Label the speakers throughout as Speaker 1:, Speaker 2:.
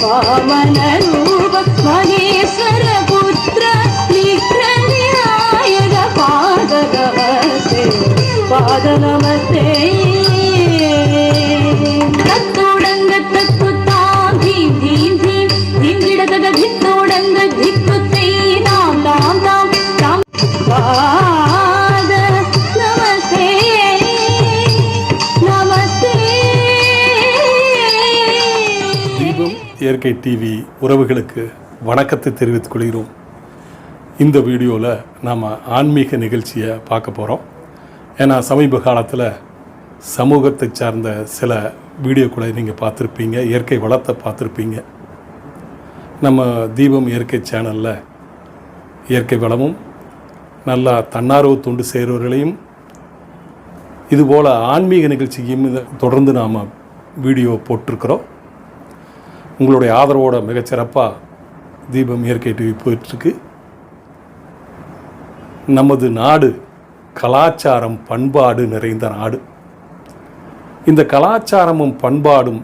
Speaker 1: वामन रूप महेश्वर पुत्र विक्रम्यायद पाद नमस्ते
Speaker 2: இயற்கை டிவி உறவுகளுக்கு வணக்கத்தை தெரிவித்துக் கொள்கிறோம். இந்த வீடியோவில் நாம் ஆன்மீக நிகழ்ச்சியை பார்க்க போகிறோம் ஏன்னா சமீப காலத்தில் சமூகத்தை சார்ந்த சில வீடியோக்களை நீங்கள் பார்த்துருப்பீங்க இயற்கை வளத்தை பார்த்துருப்பீங்க. நம்ம தீபம் இயற்கை சேனலில் இயற்கை வளமும் நல்லா தன்னார்வ தொண்டு செய்கிறவர்களையும் இதுபோல் ஆன்மீக நிகழ்ச்சியும் தொடர்ந்து நாம் வீடியோ போட்டிருக்கிறோம். உங்களுடைய ஆதரவோட மிகச்சிறப்பாக தீபம் இயற்கை டிவி போயிட்டுருக்கு. நமது நாடு கலாச்சாரம் பண்பாடு நிறைந்த நாடு. இந்த கலாச்சாரமும் பண்பாடும்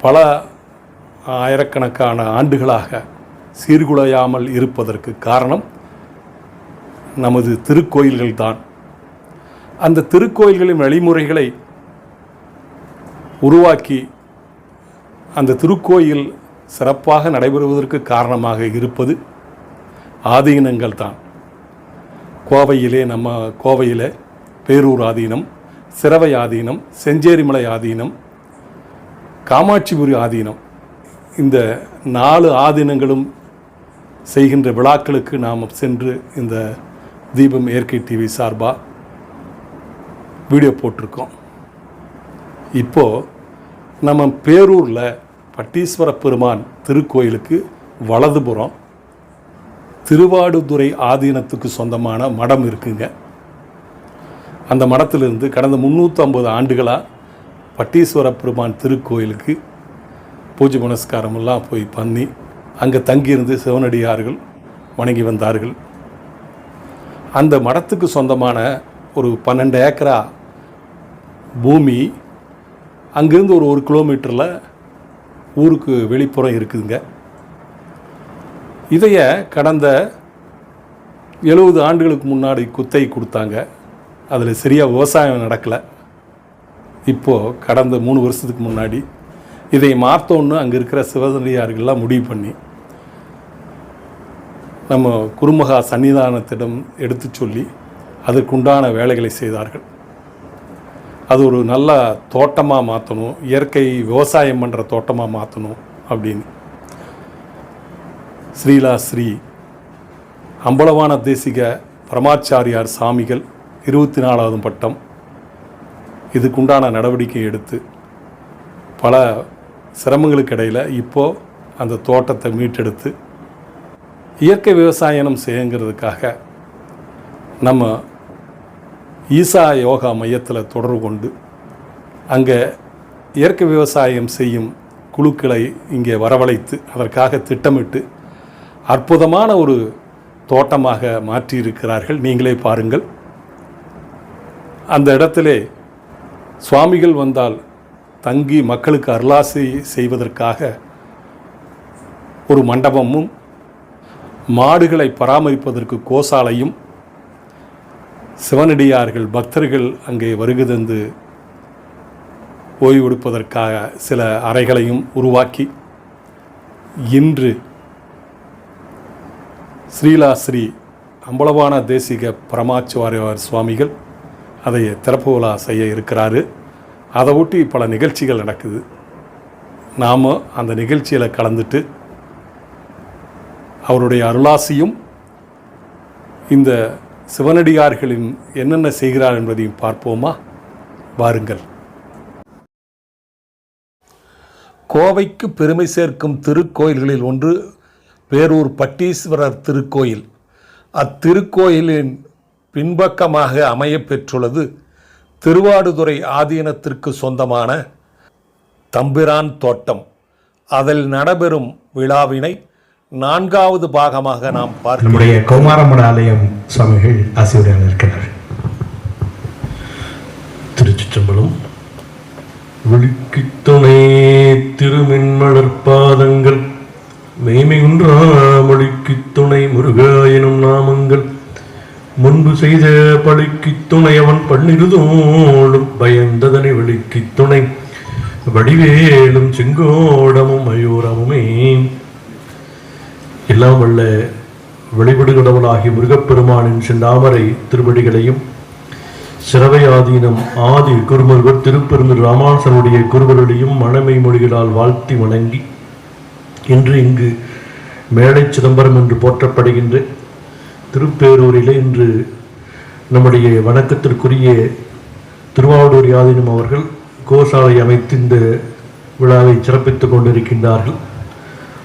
Speaker 2: பல ஆயிரக்கணக்கான ஆண்டுகளாக சீர்குலையாமல் இருப்பதற்கு காரணம் நமது திருக்கோயில்கள்தான் அந்த திருக்கோயில்களின் வழிமுறைகளை உருவாக்கி அந்த திருக்கோயில் சிறப்பாக நடைபெறுவதற்கு காரணமாக இருப்பது ஆதீனங்கள் தான். கோவையிலே நம்ம கோவையில் பேரூர் ஆதீனம் சிறவை ஆதீனம் செஞ்சேரிமலை ஆதீனம் காமாட்சிபுரி ஆதீனம். இந்த நாலு ஆதீனங்களும் செய்கின்ற விழாக்களுக்கு நாம் சென்று இந்த தீபம் இயற்கை டிவி சார்பாக வீடியோ போட்டிருக்கோம். இப்போது நம்ம பேரூரில் பட்டீஸ்வர பெருமான் திருக்கோயிலுக்கு வலதுபுறம் திருவாடுதுறை ஆதீனத்துக்கு சொந்தமான மடம் இருக்குங்க. அந்த மடத்திலிருந்து கடந்த முந்நூற்றம்பது ஆண்டுகளாக பட்டீஸ்வர பெருமான் திருக்கோயிலுக்கு பூஜை புனஸ்காரமெல்லாம் போய் பண்ணி அங்கே தங்கியிருந்து சிவனடியார்கள் வணங்கி வந்தார்கள். அந்த மடத்துக்கு சொந்தமான ஒரு பன்னெண்டு ஏக்கரா பூமி அங்கேருந்து ஒரு ஒரு கிலோமீட்டரில் ஊருக்கு வெளிப்புறம் இருக்குதுங்க. இதைய கடந்த எழுபது ஆண்டுகளுக்கு முன்னாடி குத்தை கொடுத்தாங்க. அதில் சரியாக விவசாயம் நடக்கலை. இப்போது கடந்த மூணு வருஷத்துக்கு முன்னாடி இதை மாற்றோன்னு அங்கே இருக்கிற சிவதனியார்கள்லாம் முடிவு பண்ணி நம்ம குருமகா சன்னிதானத்திடம் எடுத்து சொல்லி அதற்குண்டான வேலைகளை செய்தார்கள். அது ஒரு நல்ல தோட்டமாக மாற்றணும் இயற்கை விவசாயம் பண்ணுற தோட்டமாக மாற்றணும் அப்படின்னு. ஸ்ரீலா ஸ்ரீ அம்பலவான தேசிக பரமாச்சாரியார் சாமிகள் இருபத்தி நாலாவது பட்டம். இதுக்குண்டான நடவடிக்கை எடுத்து பல சிரமங்களுக்கு இடையில் இப்போது அந்த தோட்டத்தை மீட்டெடுத்து இயற்கை விவசாயம் செய்யுங்கிறதுக்காக நம்ம ஈசா யோகா மையத்தில் தொடர்பு கொண்டு அங்கே இயற்கை விவசாயம் செய்யும் குழுக்களை இங்கே வரவழைத்து அதற்காக திட்டமிட்டு அற்புதமான ஒரு தோட்டமாக மாற்றியிருக்கிறார்கள். நீங்களே பாருங்கள். அந்த இடத்திலே சுவாமிகள் வந்தால் தங்கி மக்களுக்கு அருளாசி செய்வதற்காக ஒரு மண்டபமும் மாடுகளை பராமரிப்பதற்கு கோசாலையும் சிவனடியார்கள் பக்தர்கள் அங்கே வருகை தந்து ஓய்வெடுப்பதற்காக சில அறைகளையும் உருவாக்கி இன்று ஸ்ரீலா ஸ்ரீ அம்பலவான தேசிக பரமாச்சுவாரியர் சுவாமிகள் அதை திறப்பு விழா செய்ய இருக்கிறாரு. அதை ஒட்டி பல நிகழ்ச்சிகள் நடக்குது. நாம் அந்த நிகழ்ச்சியில் கலந்துட்டு அவருடைய அருளாசியும் இந்த சிவனடியார்களின் என்னென்ன செய்கிறார் என்பதையும் பார்ப்போமா? வாருங்கள். கோவைக்கு பெருமை சேர்க்கும் திருக்கோயில்களில் ஒன்று பேரூர் பட்டீஸ்வரர் திருக்கோயில். அத்திருக்கோயிலின் பின்பக்கமாக அமையப்பெற்றுள்ளது திருவாடுதுறை ஆதீனத்திற்கு சொந்தமான தம்பிரான் தோட்டம். அதில் நடைபெறும் விழாவினை நான்காவது பாகமாக நாம் பார்க்கிறோம்
Speaker 3: நம்முடைய கௌமாரமட ஆலயம் சுவாமிகள் ஆசிரியர் இருக்கிறார் திருச்சிற்றம்பலம். விழிக்கு துணை
Speaker 4: திருமின்மலர்பாதங்கள் மெய்மையுன்றா மொழிக்கு துணை முருகா எனும் நாமங்கள். முன்பு செய்த பழிக்கு துணை அவன் பன்னிருதோடும் பயந்ததனை வெளிக்கு துணை. வடிவேலும் செங்கோடமும் மயூரமுமே எல்லாம் வல்ல வெளிவிடு முருகப்பெருமானின் செந்தாமரை திருவடிகளையும் சிறவையாதீனம் ஆதி குருமருவர் திருப்பெருந்து ராமானுசனுடைய குருவருடையும் மணமை மொழிகளால் வாழ்த்தி வணங்கி இன்று இங்கு மேடை சிதம்பரம் என்று போற்றப்படுகின்ற திருப்பேரூரிலே இன்று நம்முடைய வணக்கத்திற்குரிய திருவாவூர் யாதீனம் அவர்கள் கோசாலை அமைத்து இந்த விழாவை சிறப்பித்துக் கொண்டிருக்கின்றார்கள்.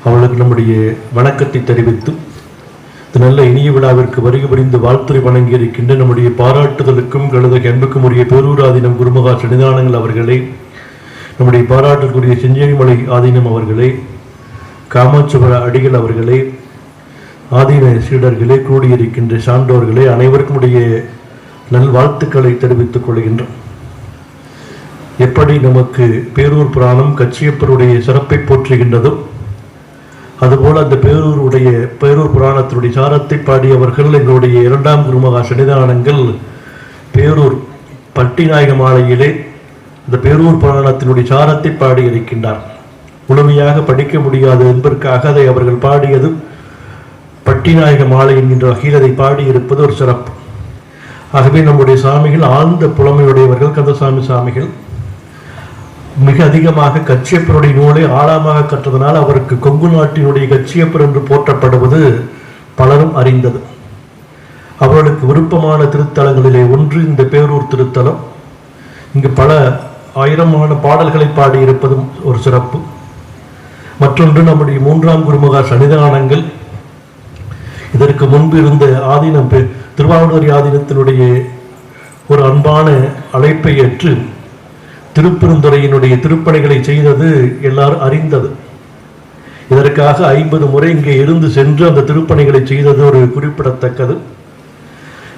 Speaker 4: அவளுக்கு நம்முடைய வணக்கத்தை தெரிவித்து இந்த நல்ல இனிய விழாவிற்கு வருகை புரிந்து வாழ்த்துறை வழங்கி இருக்கின்ற நம்முடைய பாராட்டுதலுக்கும் கழுத அன்புக்கும் உரிய பேரூராதீனம் குருமகா சன்னிதானங்கள் அவர்களே நம்முடைய பாராட்டுக்குரிய செஞ்சேரிமலை ஆதீனம் அவர்களே காமாட்சிபுர அடிகள் அவர்களே ஆதீன சீடர்களே கூடியிருக்கின்ற சான்றோர்களே அனைவருக்கும் உடைய நல்வாழ்த்துக்களை தெரிவித்துக் கொள்கின்றோம். எப்படி நமக்கு பேரூர் புராணம் கச்சியப்பருடைய சிறப்பை போற்றுகின்றதோ அதுபோல் அந்த பேரூருடைய பேரூர் புராணத்தினுடைய சாரத்தை பாடியவர்கள் எங்களுடைய இரண்டாம் குருமகா சன்னிதானங்கள் பேரூர் பட்டிநாயக மாலையிலே இந்த பேரூர் புராணத்தினுடைய சாரத்தை பாடியிருக்கின்றார். முழுமையாக படிக்க முடியாது என்பதற்காக அதை அவர்கள் பாடியதும் பட்டிநாயக மாலை என்கின்ற வகையில் அதை பாடியிருப்பது ஒரு சிறப்பு. ஆகவே நம்முடைய சாமிகள் ஆழ்ந்த புலமையுடையவர்கள் கந்தசாமி சாமிகள். மிக அதிகமாக கச்சியப்பருடைய நூலை ஆழமாக கற்றதனால் அவருக்கு கொங்கு நாட்டினுடைய கச்சியப்பர் என்று போற்றப்படுவது பலரும் அறிந்தது. அவர்களுக்கு விருப்பமான திருத்தலங்களிலே ஒன்று இந்த பேரூர் திருத்தலம். இங்கு பல ஆயிரமான பாடல்களை பாடியிருப்பதும் ஒரு சிறப்பு. மற்றொன்று நம்முடைய மூன்றாம் குருமுக சன்னிதானங்கள். இதற்கு முன்பு இருந்த ஆதீனம் திருவாவூர் ஆதீனத்தினுடைய ஒரு அன்பான அழைப்பை ஏற்று திருப்பெருந்துறையினுடைய திருப்பணிகளை செய்தது எல்லாரும் அறிந்தது. இதற்காக ஐம்பது முறை இங்கே இருந்து சென்று அந்த திருப்பணிகளை செய்தது ஒரு குறிப்பிடத்தக்கது.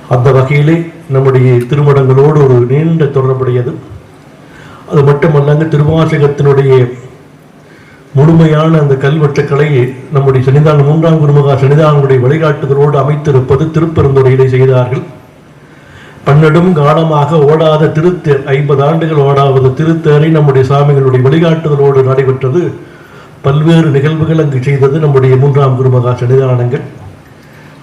Speaker 4: அந்த வகையிலே நம்முடைய திருமணங்களோடு ஒரு நீண்ட தொடர்புடையது. அது மட்டுமல்லாங்க திருவாசகத்தினுடைய முழுமையான அந்த கல்வெட்டுக்களை நம்முடைய சன்னிதானம் மூன்றாம் குருமகா சன்னிதானங்களுடைய வழிகாட்டுதலோடு அமைத்திருப்பது திருப்பெருந்துறையிலே செய்தார்கள். பன்னெடும் காலமாக ஓடாத திருத்தேர் ஐம்பது ஆண்டுகள் ஓடாவது திருத்தேரை நம்முடைய சாமிகளுடைய வழிகாட்டுதலோடு நடைபெற்றது. பல்வேறு நிகழ்வுகள் அங்கு செய்தது நம்முடைய மூன்றாம் குருமகா சன்னிதானங்கள்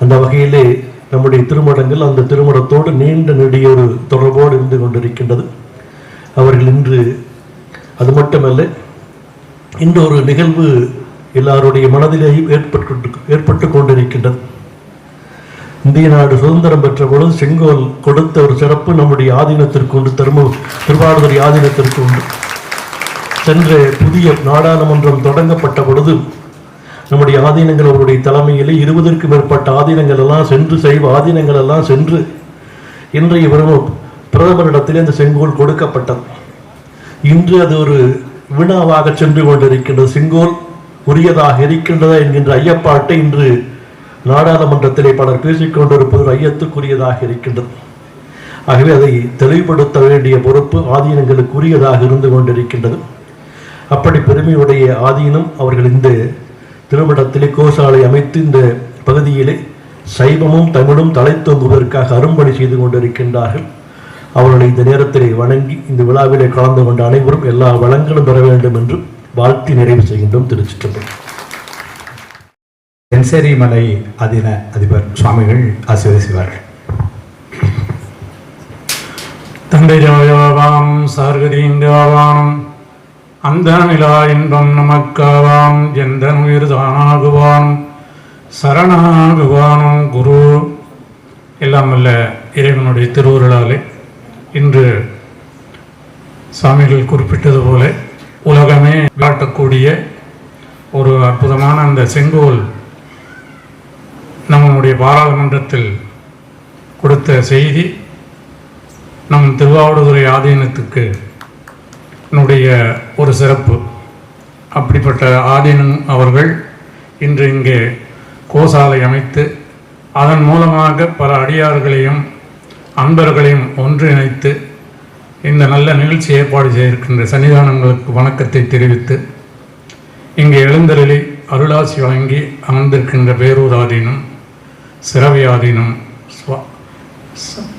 Speaker 4: அந்த வகையிலே நம்முடைய திருமணங்கள் அந்த திருமணத்தோடு நீண்ட நெடிய ஒரு தொடர்போடு இருந்து கொண்டிருக்கின்றது. அவர்கள் இன்று அது மட்டுமல்ல இன்று ஒரு நிகழ்வு எல்லாருடைய மனதிலேயும் ஏற்பட்டு ஏற்பட்டு கொண்டிருக்கின்றது. இந்திய நாடு சுதந்திரம் பெற்ற பொழுது செங்கோல் கொடுத்த ஒரு சிறப்பு நம்முடைய ஆதீனத்திற்கு உண்டு. தர்ம திருவாடுதுறை ஆதீனத்திற்கு உண்டு. சென்ற புதிய நாடாளுமன்றம் தொடங்கப்பட்ட பொழுது நம்முடைய ஆதீனங்கள் அவருடைய தலைமையிலே இருபதற்கும் மேற்பட்ட ஆதீனங்கள் எல்லாம் சென்று செய்வ ஆதீனங்கள் எல்லாம் சென்று இன்றைய வரும் பிரதமரிடத்திலே அந்த செங்கோல் கொடுக்கப்பட்டது. இன்று அது ஒரு வினாவாக சென்று கொண்டிருக்கின்றது. செங்கோல் உரியதாக இருக்கின்றதா என்கின்ற ஐயப்பாட்டை இன்று நாடாளுமன்றத்திலே பலர் பேசிக்கொண்டிருப்பது ஐயத்துக்குரியதாக இருக்கின்றது. ஆகவே அதை தெளிவுபடுத்த வேண்டிய பொறுப்பு ஆதீனங்களுக்குரியதாக இருந்து கொண்டிருக்கின்றது. அப்படி பெருமையுடைய ஆதீனம் அவர்கள் இந்த திருமணத்திலே கோசாலை அமைத்து இந்த பகுதியிலே சைவமும் தமிழும் தலைத்தோங்குவதற்காக அரும்பணி செய்து கொண்டிருக்கின்றார்கள். அவர்களை இந்த நேரத்திலே வணங்கி இந்த விழாவிலே கலந்து கொண்ட அனைவரும் எல்லா வளங்களும் பெற வேண்டும் என்று வாழ்த்தி நிறைவு செய்கின்றோம். திருச்சிற்றம்பலம்.
Speaker 3: தென்சேரி மலை அதின அதிபர் சுவாமிகள் ஆசீர்வதிவார்கள்
Speaker 5: தந்தை சார்கதியின் சார்கதீந்தியாவாம் அந்த நிலா இன்பம் நமக்காவாம் எந்த உயிர் தானாகுவான் சரணாகுவானும் குரு. எல்லாம் அல்ல இறைவனுடைய திருவுருளாலே இன்று சாமிகள் குறிப்பிட்டது போல உலகமே காட்டக்கூடிய ஒரு அற்புதமான அந்த செங்கோல் நம்முடைய பாராளுமன்றத்தில் கொடுத்த செய்தி நம் திருவாவடுதுறை ஆதீனத்துக்கு என்னுடைய ஒரு சிறப்பு. அப்படிப்பட்ட ஆதீனம் அவர்கள் இன்று இங்கே கோசாலை அமைத்து அதன் மூலமாக பல அடியார்களையும் அன்பர்களையும் ஒன்றிணைத்து இந்த நல்ல நிகழ்ச்சி ஏற்பாடு செய்திருக்கின்ற சன்னிதானங்களுக்கு வணக்கத்தை தெரிவித்து இங்கே எழுந்தருளி அருளாசி வழங்கி அமர்ந்திருக்கின்ற பேரூராதீனம் சிறவியாதீனம்.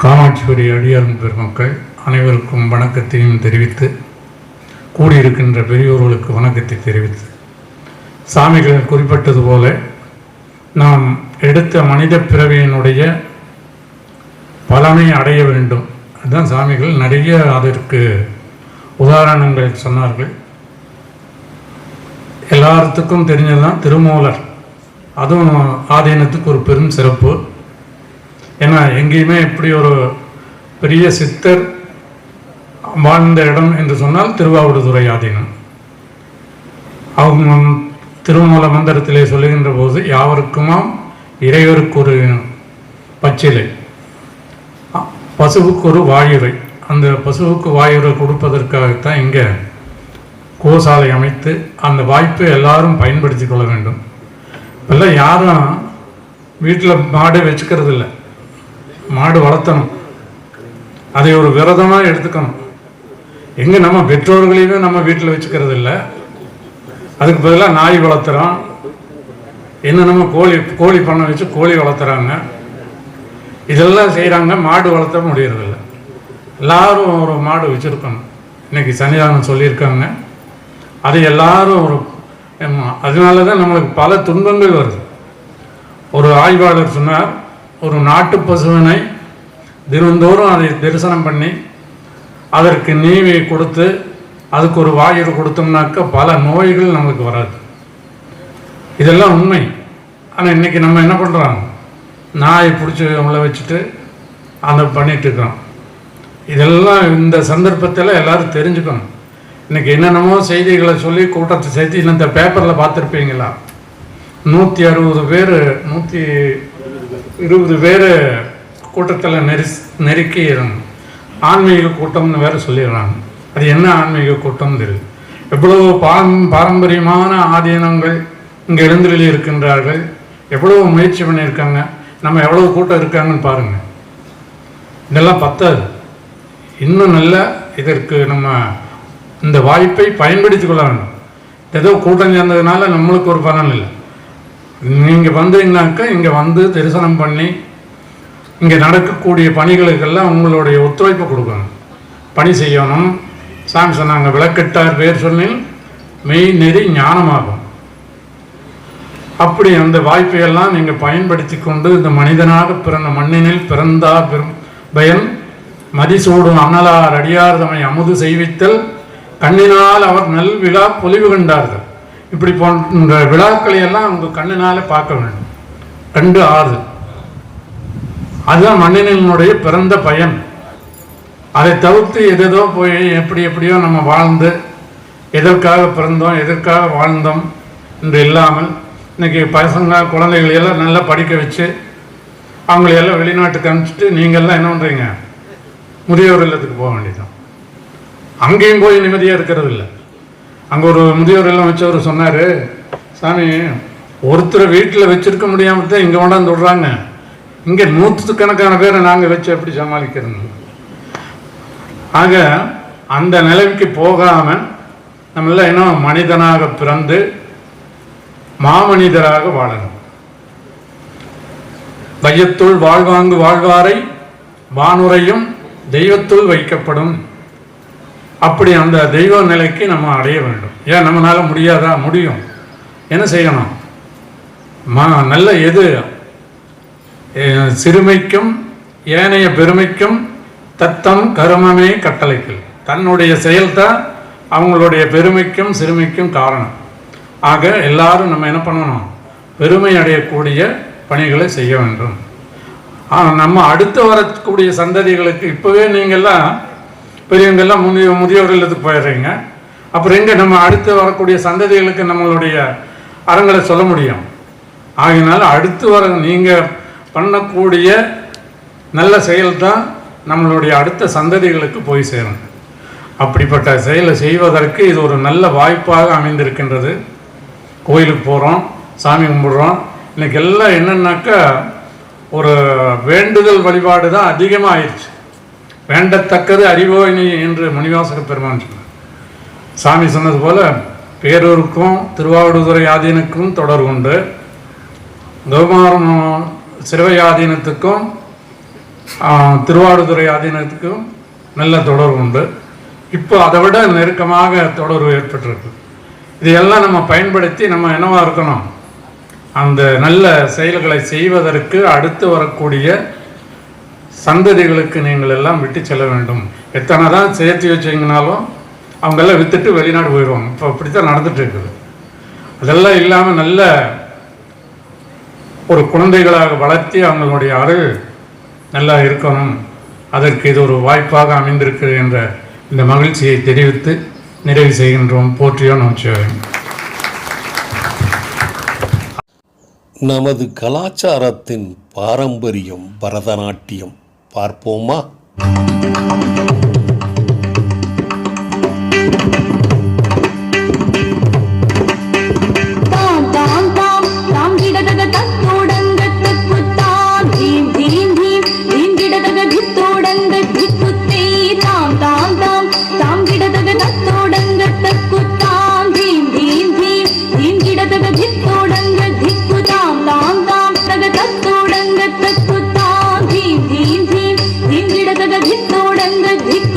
Speaker 5: காமாட்சிபுரி அடியாரும் பெருமக்கள் அனைவருக்கும் வணக்கத்தையும் தெரிவித்து கூடியிருக்கின்ற பெரியோர்களுக்கு வணக்கத்தை தெரிவித்து. சாமிகள் குறிப்பிட்டது போல நாம் எடுத்த மனித பிறவியினுடைய பலனை அடைய வேண்டும். அதுதான் சாமிகள் நிறைய அதற்கு உதாரணங்கள் சொன்னார்கள். எல்லாத்துக்கும் தெரிஞ்சதுதான் திருமூலர். அதுவும் ஆதீனத்துக்கு ஒரு பெரும் சிறப்பு. ஏன்னா எங்கேயுமே இப்படி ஒரு பெரிய சித்தர் வாழ்ந்த இடம் என்று சொன்னால் திருவாவடுதுறை ஆதீனம். அவங்க திருமூல மந்திரத்திலே சொல்லுகின்ற போது யாவருக்குமாம் இறைவருக்கு ஒரு பச்சிலை பசுவுக்கு ஒரு வாயுரை. அந்த பசுவுக்கு வாயுரை கொடுப்பதற்காகத்தான் இங்கே கோசாலை அமைத்து அந்த வாய்ப்பை எல்லாரும் பயன்படுத்தி கொள்ள வேண்டும். இப்போல்லாம் யாரும் வீட்டில் மாடு வச்சுக்கிறது இல்லை மாடு வளர்த்தணும். அதை ஒரு விரதமாக எடுத்துக்கணும். எங்கே நம்ம பெற்றோர்களையுமே நம்ம வீட்டில் வச்சுக்கிறது இல்லை அதுக்கு பதிலாக நாய் வளர்த்துறோம். என்ன நம்ம கோழி கோழி பண்ணை வச்சு கோழி வளர்த்துறாங்க. இதெல்லாம் செய்கிறாங்க மாடு வளர்த்த முடியறதில்ல. எல்லாரும் ஒரு மாடு வச்சுருக்கணும். இன்றைக்கி சன்னிதானம் சொல்லியிருக்காங்க. அது எல்லாரும் ஒரு அதனால தான் நம்மளுக்கு பல துன்பங்கள் வருது. ஒரு ஆய்வாளர் சொன்னார் ஒரு நாட்டு பசுவினை தினந்தோறும் அதை தரிசனம் பண்ணி அதற்கு நீவி கொடுத்து அதுக்கு ஒரு வாயில் கொடுத்தோம்னாக்க பல நோய்கள் நம்மளுக்கு வராது. இதெல்லாம் உண்மை. ஆனால் இன்னைக்கு நம்ம என்ன பண்ணுறோம் நாயை பிடிச்சி உள்ள வச்சுட்டு அதை பண்ணிகிட்டு இருக்கிறோம். இதெல்லாம் இந்த சந்தர்ப்பத்தில் எல்லாரும் தெரிஞ்சுக்கணும். இன்னைக்கு என்னென்னமோ செய்திகளை சொல்லி கூட்டத்தை சேர்த்து இந்த பேப்பரில் பார்த்துருப்பீங்களா? நூற்றி அறுபது பேர் நூற்றி இருபது பேர் கூட்டத்தில் நெரி நெருக்கி ஆன்மீக கூட்டம்னு வேற சொல்லிடுறாங்க. அது என்ன ஆன்மீக கூட்டம்னு தெரியுது? எவ்வளவு பாரம் பாரம்பரியமான ஆதீனங்கள் இங்கே எழுந்திரலி இருக்கின்றார்கள். எவ்வளவு முயற்சி பண்ணியிருக்காங்க. நம்ம எவ்வளவு கூட்டம் இருக்காங்கன்னு பாருங்கள் இதெல்லாம் பத்தாது. இன்னும் நல்ல இதற்கு நம்ம இந்த வாய்ப்பை பயன்படுத்தி கொள்ள வேண்டும். ஏதோ கூட்டம் சேர்ந்ததுனால நம்மளுக்கு ஒரு பலன் இல்லை. நீங்கள் வந்தீங்கனாக்கா இங்கே வந்து தரிசனம் பண்ணி இங்கே நடக்கக்கூடிய பணிகளுக்கெல்லாம் உங்களுடைய ஒத்துழைப்பு கொடுக்கணும். பணி செய்யணும். சாமி சொன்னாங்க விளக்கெட்டார் பேர் சொன்னில் மெய் நெறி ஞானமாகும். அப்படி அந்த வாய்ப்பையெல்லாம் நீங்கள் பயன்படுத்தி கொண்டு இந்த மனிதனாக பிறந்த மண்ணினில் பிறந்தா பெரும் பயன். மதிசூடும் அனலார் அடியார் தம்மை அமுது செய்வித்தல். கண்ணினால் அவர் நல் விழா பொலிவு கண்டார்கள். இப்படி போன்ற விழாக்களை எல்லாம் உங்கள் கண்ணினால பார்க்க வேண்டும். கண்டு ஆறு அதுதான் மண்ணினுடைய பிறந்த பயன். அதை தவிர்த்து எதேதோ போய் எப்படி எப்படியோ நம்ம வாழ்ந்து எதற்காக பிறந்தோம் எதற்காக வாழ்ந்தோம் என்று இல்லாமல் இன்னைக்கு பசங்க குழந்தைகளை எல்லாம் நல்லா படிக்க வச்சு அவங்களையெல்லாம் வெளிநாட்டுக்கு அனுப்பிச்சிட்டு நீங்கள்லாம் என்ன பண்ணுறீங்க முதியோர் இல்லத்துக்கு போக வேண்டியதுதான். அங்கேயும் போய் நிம்மதியாக இருக்கிறது இல்லை அங்கே ஒரு முதியோர் எல்லாம் வச்சவர் சொன்னார் சாமி ஒருத்தர் வீட்டில் வச்சிருக்க முடியாமல் தான் இங்கே கொண்டாந்து விடுறாங்க இங்கே நூற்றுக்கணக்கான பேரை நாங்கள் வச்சு எப்படி சமாளிக்கிறது? ஆக அந்த நிலைமைக்கு போகாமல் நம்மளாம் இன்னும் மனிதனாக பிறந்து மாமனிதராக வாழணும். வையத்துள் வாழ்வாங்கு வாழ்வாரை வானுரையும் தெய்வத்துள் வைக்கப்படும். அப்படி அந்த தெய்வ நிலைக்கு நம்ம அடைய வேண்டும். ஏன்? நம்மளால் முடியாதா? முடியும். என்ன செய்யணும்? மா நல்ல எது? சிறுமைக்கும் ஏனைய பெருமைக்கும் தத்தம் கருமமே கட்டளைக்கு தன்னுடைய செயல்தான் அவங்களுடைய பெருமைக்கும் சிறுமைக்கும் காரணம். ஆக எல்லாரும் நம்ம என்ன பண்ணணும்? பெருமை அடையக்கூடிய பணிகளை செய்ய வேண்டும். ஆனால் நம்ம அடுத்து வரக்கூடிய சந்ததிகளுக்கு இப்போவே நீங்கள்லாம் பெரியவங்கெல்லாம் முதிய முதியோர் இல்லத்துக்கு போயிடுறீங்க. அப்புறம் எங்கே நம்ம அடுத்து வரக்கூடிய சந்ததிகளுக்கு நம்மளுடைய அறங்களை சொல்ல முடியும். ஆகினால அடுத்து வர நீங்கள் பண்ணக்கூடிய நல்ல செயல் தான் நம்மளுடைய அடுத்த சந்ததிகளுக்கு போய் சேரும். அப்படிப்பட்ட செயலை செய்வதற்கு இது ஒரு நல்ல வாய்ப்பாக அமைந்திருக்கின்றது. கோயிலுக்கு போகிறோம் சாமி கும்பிடுறோம். இன்றைக்கெல்லாம் எல்லாம் ஒரு வேண்டுதல் வழிபாடு தான் அதிகமாக ஆயிடுச்சு வேண்டத்தக்கது அறிவோயினி என்று மணிவாசக பெருமான் சொன்னார். சாமி சொன்னது போல் பேரூருக்கும் திருவாவடுதுறை ஆதீனுக்கும் தொடர்பு உண்டு. கௌமாரம் சிறுவை ஆதீனத்துக்கும் திருவாடுதுறை ஆதீனத்துக்கும் நல்ல தொடர்பு உண்டு. இப்போ அதை விட நெருக்கமாக தொடர்பு ஏற்பட்டிருக்கு. இதையெல்லாம் நம்ம பயன்படுத்தி நம்ம என்னவாக இருக்கணும்? அந்த நல்ல செயல்களை செய்வதற்கு அடுத்து வரக்கூடிய சந்ததிகளுக்கு நீங்கள் எல்லாம் விட்டு செல்ல வேண்டும். எத்தனை தான் சேர்த்து வச்சிங்கனாலும் அவங்கெல்லாம் விற்றுட்டு வெளிநாடு போயிடுவோம் இப்போ அப்படி தான் நடந்துட்டு இருக்குது. அதெல்லாம் இல்லாமல் நல்ல ஒரு குழந்தைகளாக வளர்த்தி அவங்களுடைய அருள் நல்லா இருக்கணும். அதற்கு இது ஒரு வாய்ப்பாக அமைந்திருக்கிறது என்ற இந்த மகிழ்ச்சியை தெரிவித்து நிறைவு செய்கின்றோம். போற்றியோ நமச்சிவாயம்.
Speaker 6: நமது கலாச்சாரத்தின் பாரம்பரியம் பரதநாட்டியம். பார்ப்போமா?
Speaker 1: ಘಿಟ್ ನೋಡಂಗ ಘಿಟ್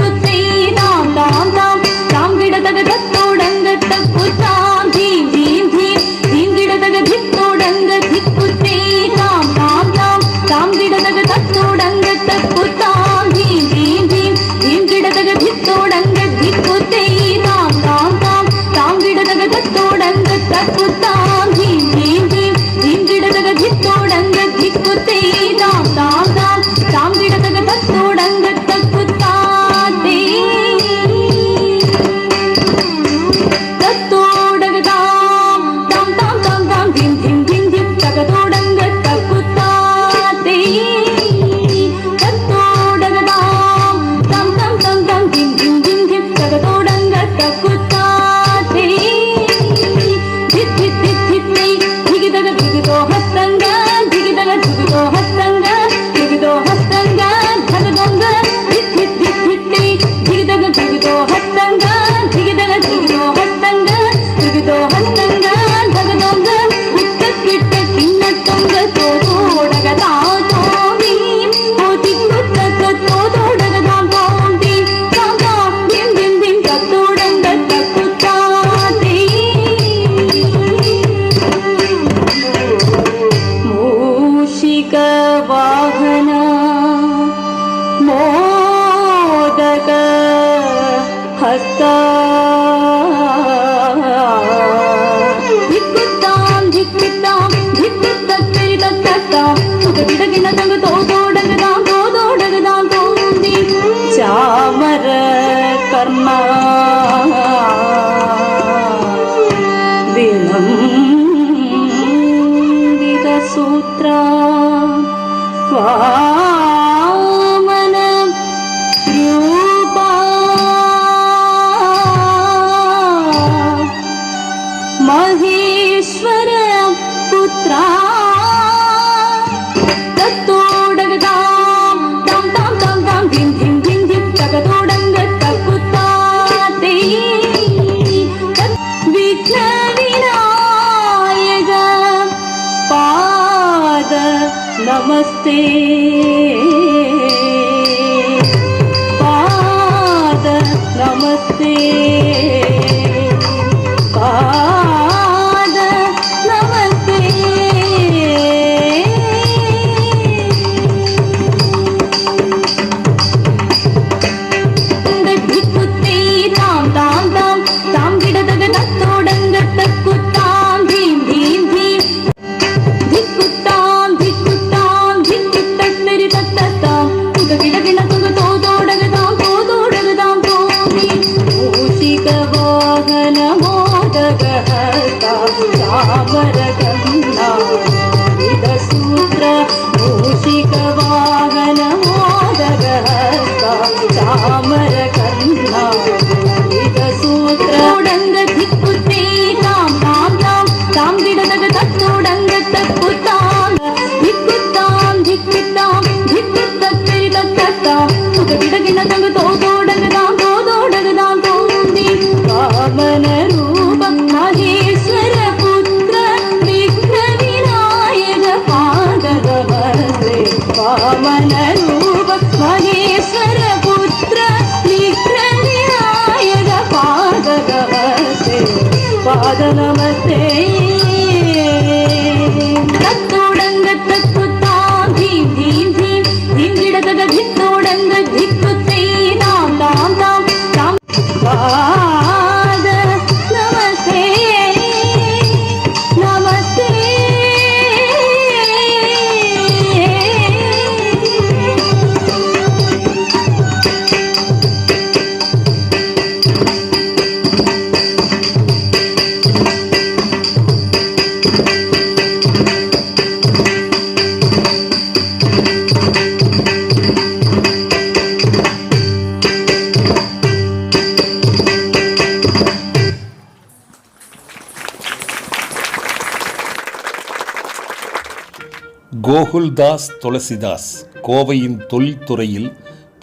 Speaker 6: ரகுல்தாஸ் துளசிதாஸ் கோவையின் தொழில்துறையில்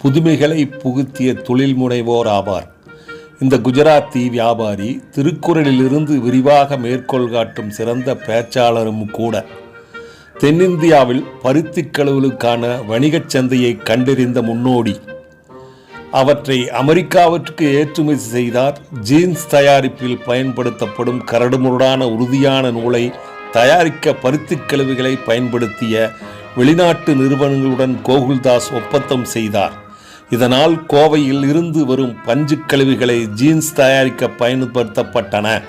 Speaker 6: புதுமைகளை புகுத்திய தொழில் முனைவோர் ஆவார். இந்த குஜராத்தி வியாபாரி திருக்குறளிலிருந்து விரிவாக மேற்கோள் காட்டும் சிறந்த பேச்சாளரும் கூட. தென்னிந்தியாவில் பருத்திக் கழுவலுக்கான வணிகச் சந்தையை கண்டறிந்த முன்னோடி. அவற்றை அமெரிக்காவிற்கு ஏற்றுமதி செய்தார். ஜீன்ஸ் தயாரிப்பில் பயன்படுத்தப்படும் கரடுமுரடான உறுதியான நூலை தயாரிக்க பருத்திக் கழிவுகளை பயன்படுத்திய வெளிநாட்டு நிறுவனங்களுடன் கோகுல்தாஸ் ஒப்பந்தம் செய்தார். இதனால் கோவையில் இருந்து வரும் பஞ்சுக் கழிவுகளை ஜீன்ஸ் தயாரிக்க பயன்படுத்தப்பட்டன.